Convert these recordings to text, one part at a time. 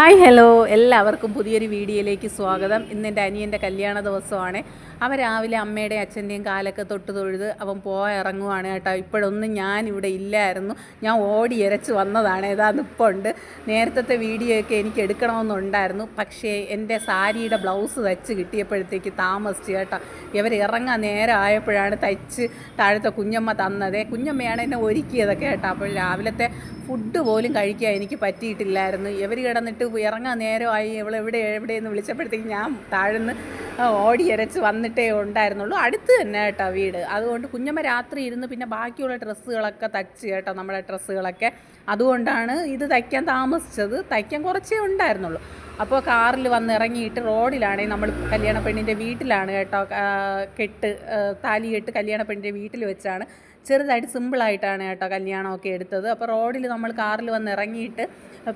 Hi hello. എല്ലാവർക്കും പുതിയൊരു വീഡിയോയിലേക്ക് സ്വാഗതം. ഇന്ന് എന്റെ അനിയന്റെ കല്യാണ ദിവസമാണ്. അവൻ രാവിലെ അമ്മയുടെയും അച്ഛന്റെയും കാലൊക്കെ തൊട്ട് തൊഴുത് അവൻ പോയി ഇറങ്ങുവാണ് കേട്ടോ. ഇപ്പോഴൊന്നും ഞാൻ ഇവിടെ ഇല്ലായിരുന്നു. ഞാൻ ഓടി ഇരച്ച് വന്നതാണ്. ഏതാണ്ട് ഇപ്പോൾ ഉണ്ട്. നേരത്തെ വീഡിയോയൊക്കെ എനിക്ക് എടുക്കണമെന്നുണ്ടായിരുന്നു. പക്ഷേ എന്റെ സാരിയുടെ ബ്ലൗസ് തയ്ച്ച് കിട്ടിയപ്പോഴത്തേക്ക് താമസിച്ചു കേട്ടോ. ഇവർ ഇറങ്ങാൻ നേരം ആയപ്പോഴാണ് തയ്ച്ച് താഴത്തെ കുഞ്ഞമ്മ തന്നത്. കുഞ്ഞമ്മയാണ് എന്നെ ഒരുക്കിയതൊക്കെ കേട്ടോ. അപ്പോൾ രാവിലത്തെ ഫുഡ് പോലും കഴിക്കാൻ എനിക്ക് പറ്റിയിട്ടില്ലായിരുന്നു. ഇവർ കിടന്നിട്ട് ഇറങ്ങാൻ നേരമായി. ഇവൾ എവിടെ എവിടെയെന്ന് വിളിച്ചപ്പോഴത്തേക്ക് ഞാൻ താഴ്ന്ന് ഓടി ഇരച്ച് വന്നിട്ടേ ഉണ്ടായിരുന്നുള്ളൂ. അടുത്ത് തന്നെ കേട്ടോ വീട്. അതുകൊണ്ട് കുഞ്ഞമ്മ രാത്രി ഇരുന്ന് പിന്നെ ബാക്കിയുള്ള ഡ്രസ്സുകളൊക്കെ തയ്ച്ച് കേട്ടോ നമ്മുടെ ഡ്രസ്സുകളൊക്കെ. അതുകൊണ്ടാണ് ഇത് തയ്ക്കാൻ താമസിച്ചത്. തയ്ക്കാൻ കുറച്ചേ ഉണ്ടായിരുന്നുള്ളൂ. അപ്പോൾ കാറിൽ വന്ന് ഇറങ്ങിയിട്ട് റോഡിലാണെങ്കിൽ നമ്മൾ കല്യാണ പെണ്ണിന്റെ വീട്ടിലാണ് കേട്ടോ കെട്ട് ആ, താലി കെട്ട് കല്യാണ പെണ്ണിന്റെ വീട്ടിൽ വെച്ചാണ് ചെറുതായിട്ട് സിമ്പിളായിട്ടാണ് കേട്ടോ കല്യാണമൊക്കെ എടുത്തത്. അപ്പോൾ റോഡിൽ നമ്മൾ കാറിൽ വന്ന് ഇറങ്ങിയിട്ട്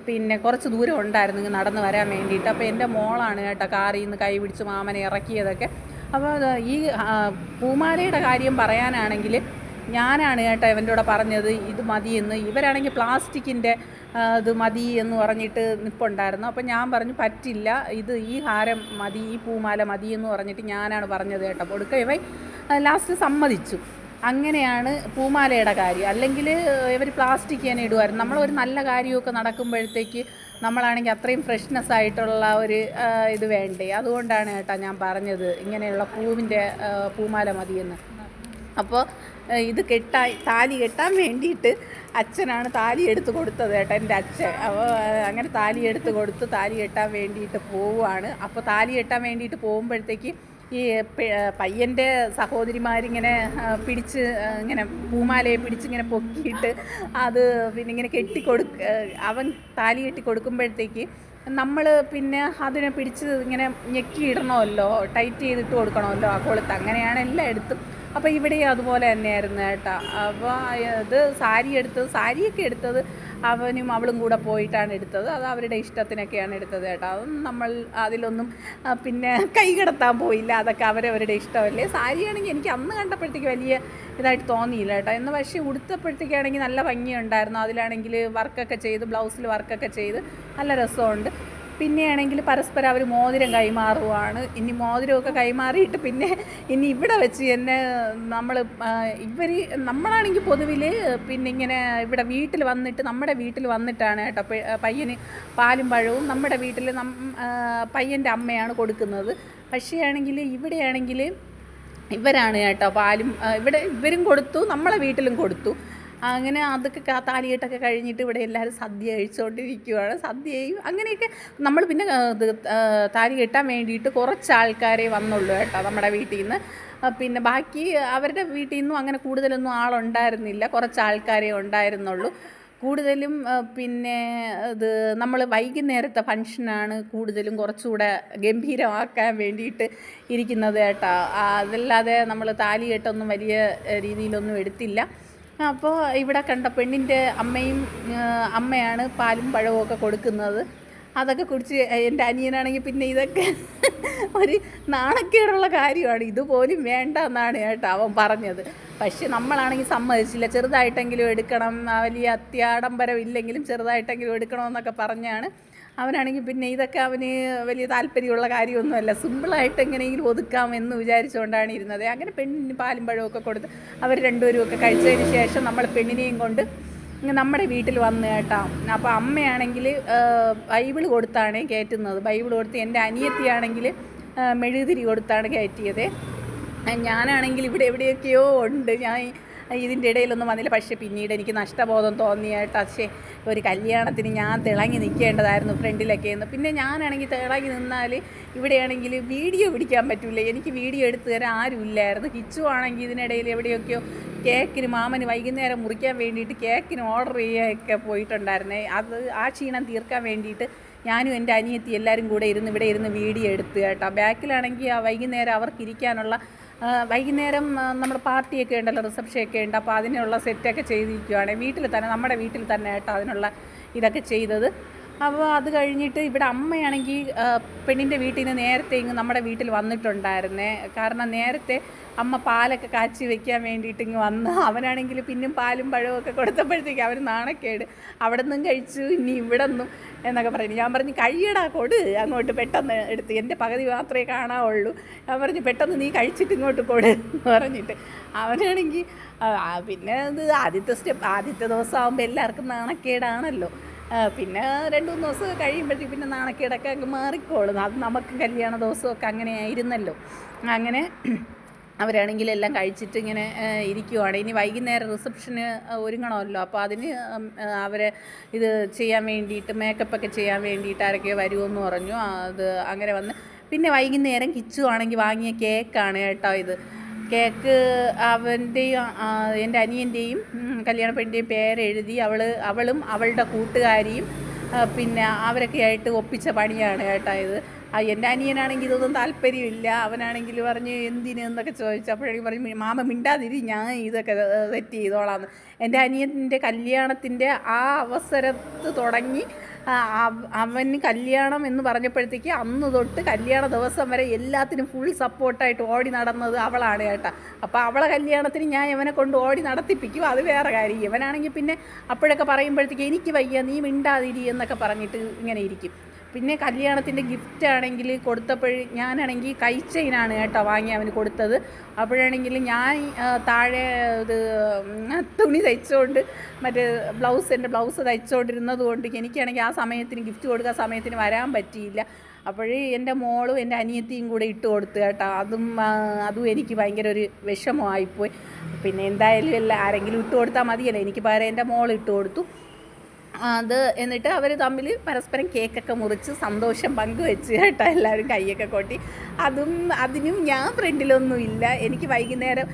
പിന്നെ കുറച്ച് ദൂരം ഉണ്ടായിരുന്നു ഇങ്ങ് നടന്ന് വരാൻ വേണ്ടിയിട്ട്. അപ്പോൾ എന്റെ മോളാണ് കേട്ടോ കാറിൽ നിന്ന് കൈ പിടിച്ച് മാമനെ ഇറക്കിയതൊക്കെ. അപ്പോൾ ഈ പൂമാലയുടെ കാര്യം പറയാനാണെങ്കിൽ ഞാനാണ് കേട്ടോ ഇവന്റെ കൂടെ പറഞ്ഞത് ഇത് മതിയെന്ന്. ഇവരാണെങ്കിൽ പ്ലാസ്റ്റിക്കിന്റെ ഇത് മതി എന്ന് പറഞ്ഞിട്ട് നിൽപ്പുണ്ടായിരുന്നു അപ്പോൾ ഞാൻ പറഞ്ഞു പറ്റില്ല ഇത് ഈ ഹാരം മതി ഈ പൂമാല മതി എന്ന് പറഞ്ഞിട്ട് ഞാനാണ് പറഞ്ഞത് കേട്ടോ. കൊടുക്ക ഇവൻ ലാസ്റ്റ് സമ്മതിച്ചു. അങ്ങനെയാണ് പൂമാലയുടെ കാര്യം. അല്ലെങ്കിൽ ഇവർ പ്ലാസ്റ്റിക് തന്നെ ഇടുമായിരുന്നു ഒരു നല്ല കാര്യമൊക്കെ നടക്കുമ്പോഴത്തേക്ക് നമ്മളാണെങ്കിൽ അത്രയും ഫ്രഷ്നെസ് ആയിട്ടുള്ള ഒരു ഇത് വേണ്ടേ? അതുകൊണ്ടാണ് കേട്ടോ ഞാൻ പറഞ്ഞത്. ഇങ്ങനെയുള്ള പൂവിന്റെ പൂമാല പൂമാല മതിയെന്ന്. അപ്പോൾ ഇത് കെട്ടാൻ താലി കെട്ടാൻ വേണ്ടിയിട്ട് അച്ഛനാണ് താലി എടുത്ത് കൊടുത്തത് കേട്ടോ എന്റെ അച്ഛൻ. അപ്പോൾ അങ്ങനെ താലി എടുത്ത് കൊടുത്ത് താലി കെട്ടാൻ വേണ്ടിയിട്ട് പോവുകയാണ് അപ്പോൾ താലി കെട്ടാൻ വേണ്ടിയിട്ട് പോകുമ്പോഴത്തേക്ക് ഈ പയ്യന്റെ സഹോദരിമാരിങ്ങനെ പിടിച്ച് ഇങ്ങനെ പൂമാലയെ പിടിച്ചിങ്ങനെ പൊക്കിയിട്ട് അത് പിന്നെ ഇങ്ങനെ കെട്ടി കൊടുക്ക അവൻ താലി കെട്ടി കൊടുക്കുമ്പോഴത്തേക്ക് നമ്മൾ പിന്നെ അതിനെ പിടിച്ച് ഇങ്ങനെ ഞെക്കിയിടണമല്ലോ ടൈറ്റ് ചെയ്തിട്ട് കൊടുക്കണമല്ലോ ആ കൊളുത്ത്. അങ്ങനെയാണ് എല്ലാം എടുത്തും അപ്പോൾ ഇവിടെയും അതുപോലെ തന്നെയായിരുന്നു കേട്ടോ അപ്പോൾ ഇത് സാരി എടുത്തത് സാരിയൊക്കെ എടുത്തത് അവനും അവളും കൂടെ പോയിട്ടാണ് എടുത്തത്. അത് അവരുടെ ഇഷ്ടത്തിനൊക്കെയാണ് എടുത്തത് കേട്ടോ അതൊന്നും നമ്മൾ അതിലൊന്നും പിന്നെ കൈ പോയില്ല. അതൊക്കെ അവരവരുടെ ഇഷ്ടമല്ലേ? സാരിയാണെങ്കിൽ എനിക്ക് അന്ന് കണ്ടപ്പോഴത്തേക്ക് വലിയ ഇതായിട്ട് തോന്നിയില്ല കേട്ടോ എന്ന് പക്ഷേ ഉടുത്തപ്പോഴത്തേക്കാണെങ്കിൽ നല്ല ഭംഗിയുണ്ടായിരുന്നു. അതിലാണെങ്കിൽ വർക്കൊക്കെ ചെയ്ത് ബ്ലൗസിൽ വർക്കൊക്കെ ചെയ്ത് നല്ല രസമുണ്ട്. പിന്നെയാണെങ്കിൽ പരസ്പരം അവർ മോതിരം കൈമാറുവാണ്. ഇനി മോതിരമൊക്കെ കൈമാറിയിട്ട് പിന്നെ ഇനി ഇവിടെ വെച്ച് എന്നെ നമ്മൾ ഇവർ നമ്മളാണെങ്കിൽ പൊതുവിൽ പിന്നെ ഇങ്ങനെ ഇവിടെ വീട്ടിൽ വന്നിട്ട് നമ്മുടെ വീട്ടിൽ വന്നിട്ടാണ് കേട്ടോ പയ്യന് പാലും പഴവും നമ്മുടെ വീട്ടിൽ നം പയ്യന്റെ അമ്മയാണ് കൊടുക്കുന്നത്. പക്ഷേ ആണെങ്കിൽ ഇവിടെയാണെങ്കിൽ ഇവരാണ് കേട്ടോ പാലും ഇവിടെ ഇവരും കൊടുത്തു നമ്മളെ വീട്ടിലും കൊടുത്തു. അങ്ങനെ അതൊക്കെ താലിയിട്ടൊക്കെ കഴിഞ്ഞിട്ട് ഇവിടെ എല്ലാവരും സദ്യ കഴിച്ചുകൊണ്ടിരിക്കുകയാണ് സദ്യയും അങ്ങനെയൊക്കെ നമ്മൾ പിന്നെ താലി കെട്ടാൻ വേണ്ടിയിട്ട് കുറച്ച് ആൾക്കാരെ വന്നുള്ളൂ കേട്ടോ നമ്മുടെ വീട്ടിൽ നിന്ന് പിന്നെ ബാക്കി അവരുടെ വീട്ടിൽ നിന്നും അങ്ങനെ കൂടുതലൊന്നും ആളുണ്ടായിരുന്നില്ല. കുറച്ച് ആൾക്കാരെ ഉണ്ടായിരുന്നുള്ളൂ. കൂടുതലും പിന്നെ ഇത് നമ്മൾ വൈകുന്നേരത്തെ ഫങ്ഷനാണ് കൂടുതലും കുറച്ചുകൂടെ ഗംഭീരമാക്കാൻ വേണ്ടിയിട്ട് ഇരിക്കുന്നത് കേട്ടോ. അതല്ലാതെ നമ്മൾ താലി കെട്ടൊന്നും വലിയ രീതിയിലൊന്നും എടുത്തില്ല. അപ്പോൾ ഇവിടെ കണ്ട പെണ്ണിന്റെ അമ്മയും അമ്മയാണ് പാലും പഴവും ഒക്കെ കൊടുക്കുന്നത്. അതൊക്കെ കുടിച്ച് എന്റെ അനിയനാണെങ്കിൽ പിന്നെ ഇതൊക്കെ ഒരു നാണക്കേടുള്ള കാര്യമാണ്. ഇതുപോലും വേണ്ട എന്നാണ് കേട്ടോ അവൻ പറഞ്ഞത്. പക്ഷെ നമ്മളാണെങ്കിൽ സമ്മതിച്ചില്ല. ചെറുതായിട്ടെങ്കിലും എടുക്കണം. വലിയ അത്യാഡംബരം ഇല്ലെങ്കിലും ചെറുതായിട്ടെങ്കിലും എടുക്കണമെന്നൊക്കെ പറഞ്ഞാണ് അവനാണെങ്കിൽ പിന്നെ ഇതൊക്കെ അവന് വലിയ താല്പര്യമുള്ള കാര്യമൊന്നുമല്ല. സിമ്പിളായിട്ട് എങ്ങനെയെങ്കിലും ഒതുക്കാം എന്ന് വിചാരിച്ചുകൊണ്ടാണ് ഇരുന്നത്. അങ്ങനെ പെണ്ണിന് പാലും പഴമൊക്കെ കൊടുത്ത് അവർ രണ്ടുപേരും ഒക്കെ കഴിച്ചതിന് ശേഷം നമ്മൾ പെണ്ണിനെയും കൊണ്ട് നമ്മുടെ വീട്ടിൽ വന്ന് കേട്ടോ. അപ്പോൾ അമ്മയാണെങ്കിൽ ബൈബിൾ കൊടുത്താണ് കയറ്റുന്നത്. ബൈബിൾ കൊടുത്ത് എന്റെ അനിയത്തിയാണെങ്കിൽ മെഴുകുതിരി കൊടുത്താണ് കയറ്റിയത്. ഞാനാണെങ്കിൽ ഇവിടെ എവിടെയൊക്കെയോ ഉണ്ട്. ഞാൻ ഇതിന്റെ ഇടയിലൊന്നും വന്നില്ല. പക്ഷേ പിന്നീട് എനിക്ക് നഷ്ടബോധം തോന്നിയായിട്ട് പക്ഷേ ഒരു കല്യാണത്തിന് ഞാൻ തിളങ്ങി നിൽക്കേണ്ടതായിരുന്നു ഫ്രണ്ടിലൊക്കെ എന്ന്. പിന്നെ ഞാനാണെങ്കിൽ തിളങ്ങി നിന്നാൽ ഇവിടെയാണെങ്കിൽ വീഡിയോ പിടിക്കാൻ പറ്റില്ല എനിക്ക് വീഡിയോ എടുത്തു തരാൻ ആരുമില്ലായിരുന്നു കിച്ചു ആണെങ്കിൽ ഇതിനിടയിൽ എവിടെയൊക്കെയോ കേക്കിന് മാമന് വൈകുന്നേരം മുറിക്കാൻ വേണ്ടിയിട്ട് കേക്കിന് ഓർഡർ ചെയ്യുകയൊക്കെ പോയിട്ടുണ്ടായിരുന്നേ. അത് ആ ക്ഷീണം തീർക്കാൻ വേണ്ടിയിട്ട് ഞാനും എന്റെ അനിയത്തി എല്ലാവരും കൂടെ ഇരുന്ന് ഇവിടെ ഇരുന്ന് വീഡിയോ എടുത്തു കേട്ടോ. ബാക്കിലാണെങ്കിൽ ആ വൈകുന്നേരം അവർക്ക് ഇരിക്കാനുള്ള വൈകുന്നേരം നമ്മൾ പാർട്ടിയൊക്കെ ഉണ്ടല്ലോ റിസപ്ഷൻ ഒക്കെ ഉണ്ട് അപ്പോൾ അതിനുള്ള സെറ്റൊക്കെ ചെയ്തിരിക്കുവാണ്. വീട്ടിൽ തന്നെ നമ്മുടെ വീട്ടിൽ തന്നെ ആയിട്ട് അതിനുള്ള ഇതൊക്കെ ചെയ്തത്. അപ്പോൾ അത് കഴിഞ്ഞിട്ട് ഇവിടെ അമ്മയാണെങ്കിൽ പെണ്ണിന്റെ വീട്ടിൽ നിന്ന് നേരത്തെ ഇങ്ങ് നമ്മുടെ വീട്ടിൽ വന്നിട്ടുണ്ടായിരുന്നേ. കാരണം നേരത്തെ അമ്മ പാലൊക്കെ കാച്ചി വെക്കാൻ വേണ്ടിയിട്ട് ഇങ്ങ് വന്ന് അവനാണെങ്കിൽ പിന്നും പാലും പഴവും ഒക്കെ കൊടുത്തപ്പോഴത്തേക്ക് അവർ നാണക്കേട്. അവിടെ നിന്നും കഴിച്ചു ഇനി ഇവിടെ നിന്നും എന്നൊക്കെ പറഞ്ഞു ഞാൻ പറഞ്ഞു കഴിയടാ കൊടു. അങ്ങോട്ട് പെട്ടെന്ന് എടുത്ത് എന്റെ പകുതി മാത്രമേ കാണാവുള്ളൂ. ഞാൻ പറഞ്ഞു പെട്ടെന്ന് നീ കഴിച്ചിട്ട് ഇങ്ങോട്ട് കൊടു. എന്ന് പറഞ്ഞിട്ട് അവനാണെങ്കിൽ പിന്നെ ഇത് ആദ്യത്തെ സ്റ്റെപ്പ് ആദ്യത്തെ ദിവസം ആകുമ്പോൾ എല്ലാവർക്കും നാണക്കേടാണല്ലോ. പിന്നെ രണ്ട് മൂന്ന് ദിവസം കഴിയുമ്പോഴത്തേക്ക് പിന്നെ നാണക്കേടൊക്കെ അങ്ങ് മാറിക്കോളും. അത് നമുക്ക് കല്യാണ ദിവസമൊക്കെ അങ്ങനെ ആയിരുന്നല്ലോ. അങ്ങനെ അവരാണെങ്കിൽ എല്ലാം കഴിച്ചിട്ട് ഇങ്ങനെ ഇരിക്കുവാണ്. ഇനി വൈകുന്നേരം റിസപ്ഷന് ഒരുങ്ങണമല്ലോ. അപ്പോൾ അതിന് അവരെ ഇത് ചെയ്യാൻ വേണ്ടിയിട്ട് മേക്കപ്പൊക്കെ ചെയ്യാൻ വേണ്ടിയിട്ട് ആരൊക്കെയോ വരുമെന്ന് പറഞ്ഞു. അത് അങ്ങനെ വന്ന് പിന്നെ വൈകുന്നേരം കിച്ചു ആണെങ്കിൽ വാങ്ങിയ കേക്കാണ് കേട്ടോ ഇത്. കേക്ക് അവന്റെയും എന്റെ അനിയന്റെയും കല്യാണ പെണ്ണിന്റെയും പേരെഴുതി അവൾ അവളും അവളുടെ കൂട്ടുകാരിയും പിന്നെ അവരൊക്കെ ആയിട്ട് ഒപ്പിച്ച പണിയാണ് കേട്ടോ ഇത്. ആ എന്റെ അനിയനാണെങ്കിൽ ഇതൊന്നും താല്പര്യമില്ല. അവനാണെങ്കിൽ പറഞ്ഞ് എന്തിന് എന്നൊക്കെ ചോദിച്ചു അപ്പോഴേക്കും പറഞ്ഞു മാമ മിണ്ടാതിരി ഞാൻ ഇതൊക്കെ സെറ്റ് ചെയ്തോളാന്ന് എന്റെ അനിയന്റെ കല്യാണത്തിന്റെ ആ അവസരത്ത് തുടങ്ങി അവന് കല്യാണം എന്ന് പറഞ്ഞപ്പോഴത്തേക്ക് അന്ന് തൊട്ട് കല്യാണ ദിവസം വരെ എല്ലാത്തിനും ഫുൾ സപ്പോർട്ടായിട്ട് ഓടി നടന്നത് അവളാണ് കേട്ടോ. അപ്പോൾ അവളെ കല്യാണത്തിന് ഞാൻ ഇവനെ കൊണ്ട് ഓടി നടത്തിപ്പിക്കും. അത് വേറെ കാര്യം. ഇവനാണെങ്കിൽ പിന്നെ അപ്പോഴൊക്കെ പറയുമ്പോഴത്തേക്ക് എനിക്ക് വയ്യ നീ മിണ്ടാതിരി എന്നൊക്കെ പറഞ്ഞിട്ട് ഇങ്ങനെ ഇരിക്കും. പിന്നെ കല്യാണത്തിന്റെ ഗിഫ്റ്റ് ആണെങ്കിൽ കൊടുത്തപ്പോൾ ഞാനാണെങ്കിൽ കൈ ചെയിനാണ് കേട്ടോ വാങ്ങി അവന് കൊടുത്തത്. അപ്പോഴാണെങ്കിൽ ഞാൻ താഴെ ഇത് തുണി തയ്ച്ചുകൊണ്ട് മറ്റേ ബ്ലൗസ് എന്റെ ബ്ലൗസ് തയ്ച്ചുകൊണ്ടിരുന്നത് കൊണ്ട് എനിക്കാണെങ്കിൽ ആ സമയത്തിന് ഗിഫ്റ്റ് കൊടുക്കാൻ സമയത്തിന് വരാൻ പറ്റിയില്ല. അപ്പോഴേ എന്റെ മോളും എന്റെ അനിയത്തിയും കൂടെ ഇട്ട് കൊടുത്തു കേട്ടോ. അതും അതും എനിക്ക് ഭയങ്കര ഒരു വിഷമമായിപ്പോയി. പിന്നെ എന്തായാലും എല്ലാം ആരെങ്കിലും ഇട്ട് കൊടുത്താൽ മതിയല്ലോ. എനിക്ക് പകരം എന്റെ മോൾ ഇട്ട് കൊടുത്തു. അത് എന്നിട്ട് അവർ തമ്മിൽ പരസ്പരം കേക്കൊക്കെ മുറിച്ച് സന്തോഷം പങ്കുവെച്ച് കേട്ടോ എല്ലാവരും കൈയൊക്കെ കൊട്ടി. അതും അതിനും ഞാൻ ഫ്രണ്ടിലൊന്നും ഇല്ല. എനിക്ക് വൈകുന്നേരം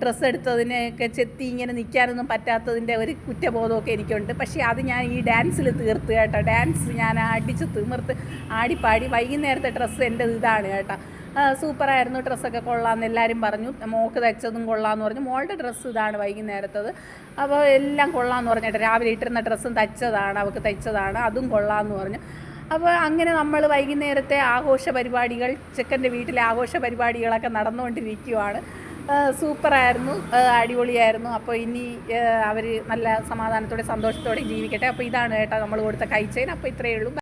ഡ്രസ്സ് എടുത്തതിനൊക്കെ ചെത്തി ഇങ്ങനെ നിൽക്കാനൊന്നും പറ്റാത്തതിന്റെ ഒരു കുറ്റബോധമൊക്കെ എനിക്കുണ്ട്. പക്ഷേ അത് ഞാൻ ഈ ഡാൻസിൽ തീർത്ത് കേട്ടോ. ഡാൻസ് ഞാൻ അടിച്ച് തിമിർത്ത് ആടിപ്പാടി വൈകുന്നേരത്തെ ഡ്രസ്സ് എന്റെ ഇതാണ് കേട്ടോ. സൂപ്പറായിരുന്നു ഡ്രസ്സൊക്കെ കൊള്ളാമെന്ന് എല്ലാവരും പറഞ്ഞു. മോൾക്ക് തയ്ച്ചതും കൊള്ളാമെന്ന് പറഞ്ഞു. മോളുടെ ഡ്രസ്സ് ഇതാണ് വൈകുന്നേരത്തത്. അപ്പോൾ എല്ലാം കൊള്ളാമെന്ന് പറഞ്ഞിട്ട് രാവിലെ ഇട്ടിരുന്ന ഡ്രസ്സും തയ്ച്ചതാണ് അവൾക്ക് തയ്ച്ചതാണ് അതും കൊള്ളാമെന്ന് പറഞ്ഞു. അപ്പോൾ അങ്ങനെ നമ്മൾ വൈകുന്നേരത്തെ ആഘോഷ പരിപാടികൾ ചെക്കന്റെ വീട്ടിലെ ആഘോഷ പരിപാടികളൊക്കെ നടന്നുകൊണ്ടിരിക്കുവാണ്. സൂപ്പറായിരുന്നു അടിപൊളിയായിരുന്നു. അപ്പോൾ ഇനി അവർ നല്ല സമാധാനത്തോടെ സന്തോഷത്തോടെ ജീവിക്കട്ടെ. അപ്പോൾ ഇതാണ് കേട്ടോ നമ്മൾ കൊടുത്ത കൈച്ചേന് അപ്പോൾ ഇത്രയേ ഉള്ളൂ.